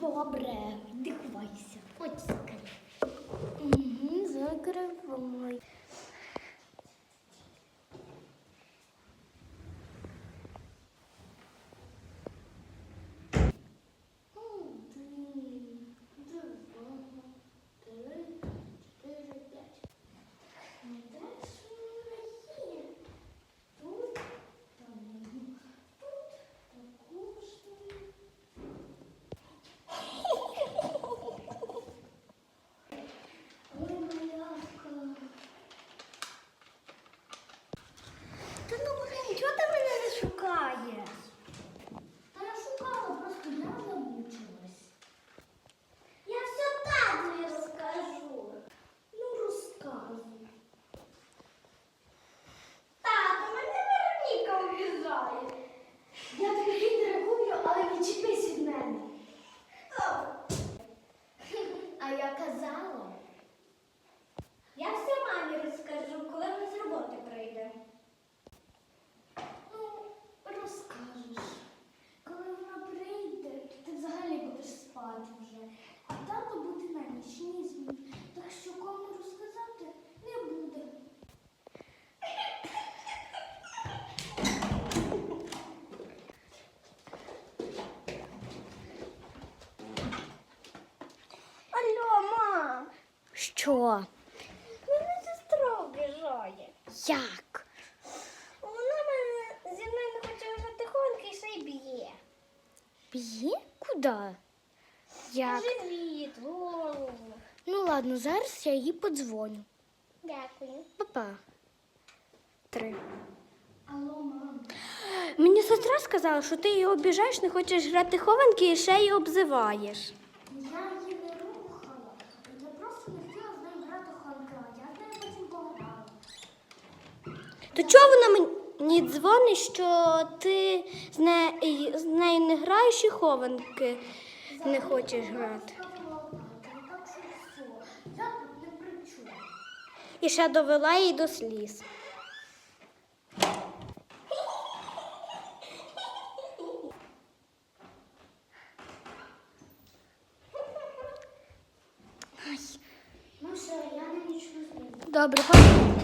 Добре, іди ховайся. Ось Що? Мене сестра обіжає. Як? Вона мене зі мною не хоче грати хонки і ще й б'є. Б'є? Куди? Як? Живіт, голову. Ну ладно, зараз я їй подзвоню. Дякую. Папа. Три. Алло, мам. Мені сестра сказала, що ти її обіжаєш, не хочеш грати хованки і ще її обзиваєш. Я її не рухала. Я просто не хотіла з нею грати хонки, а я з нею потім пограла. То чого вона мені дзвонить, що ти з, не, з нею не граєш і хованки не хочеш грати? І ще довела її до сліз. Добре, папа.